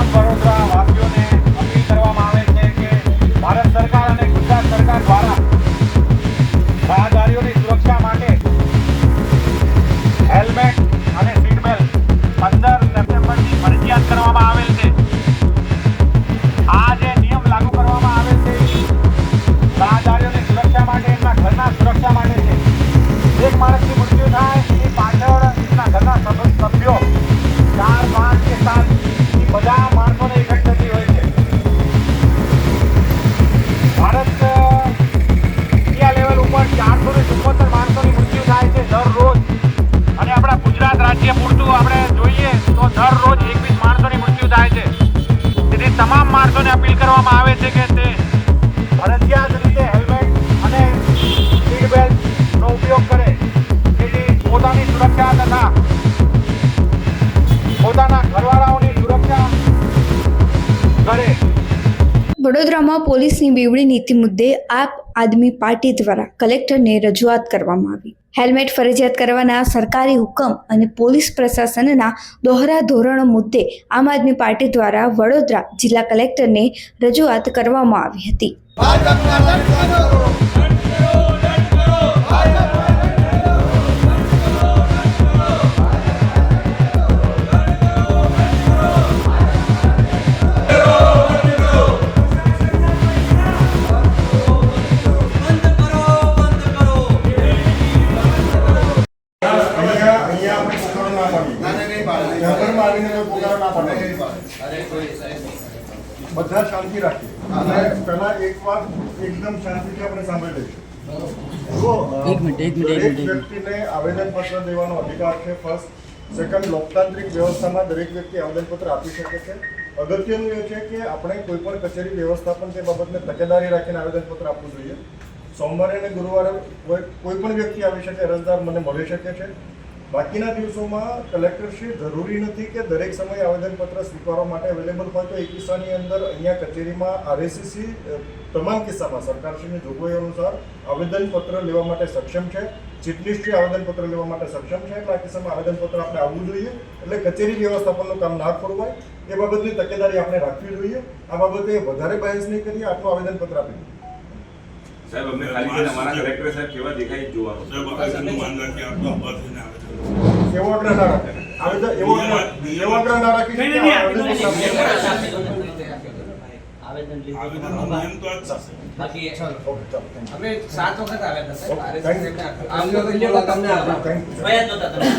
Mount Butterfly. કહેવામાં આવે છે કે તે ફરજિયાત રીતે હેલ્મેટ અને સીટ બેલ્ટનો ઉપયોગ કરે. જેથી પોતાની સુરક્ષા તથા પોતાના ઘરવાળાઓની સુરક્ષા કરે. વડોદરામાં પોલીસની બેવડી નીતિ મુદ્દે આપ આદમી પાર્ટી દ્વારા કલેક્ટરને રજૂઆત કરવામાં આવી. હેલ્મેટ ફરજિયાત કરવાના સરકારી હુકમ અને પોલીસ પ્રશાસનના દોહરા ધોરણો મુદ્દે આમ આદમી પાર્ટી દ્વારા વડોદરા જિલ્લા કલેક્ટરને રજૂઆત કરવામાં આવી હતી. બધા શાંતિ રાખીએ અને પહેલા એક વાત એકદમ શાંતિથી આપણે સાંભળી લઈશું. જો અ, એક મિનિટ, એક મિનિટ, એક દરેક વ્યક્તિને આવેદનપત્ર દેવાનો અધિકાર છે ફર્સ્ટ સેકન્ડ લોકતાંત્રિક વ્યવસ્થામાં દરેક વ્યક્તિ આવેદનપત્ર આપી શકે છે. અગત્યનું એ છે કે આપણે કોઈ પણ કચેરી વ્યવસ્થાપન તે બાબતને તકેદારી રાખીને આવેદનપત્ર આપવું જોઈએ. સોમવારે અને ગુરુવારે કોઈ કોઈ પણ વ્યક્તિ આવી શકે અરજદાર મને મળી શકે છે. બાકીના દિવસોમાં કલેક્ટરશ્રી જરૂરી નથી કે દરેક સમયે આવેદનપત્ર સ્વીકારવા માટે અવેલેબલ હોય તો એક કિસ્સાની અંદર અહીંયા કચેરીમાં આરએસીસી તમામ કિસ્સામાં સરકારશ્રીની જોગવાઈ અનુસાર આવેદનપત્ર લેવા માટે સક્ષમ છે. મિનિસ્ટ્રી આવેદનપત્ર લેવા માટે સક્ષમ છે એટલે આ કિસ્સામાં આવેદનપત્ર આપણે આવવું જોઈએ. એટલે કચેરી વ્યવસ્થાપનનું કામ ના ખોરવાય. એ બાબતની તકેદારી આપણે રાખવી જોઈએ. આ બાબતે વધારે બહેસ નહીં કરીએ આટલું આવેદનપત્ર આપી દઈએ. સાહેબ અમને ખાલી અમારા કલેક્ટર સાહેબ કેવા દેખાય જોવા. જોવાનું સાહેબ આવેદનનું માન કે થઈને આવેદન એવો આગ્રહ ના રાખે આવેદન એવો એવો આગ્રહ ના રાખી નહીં, નહીં. આવેદન તો તો તમને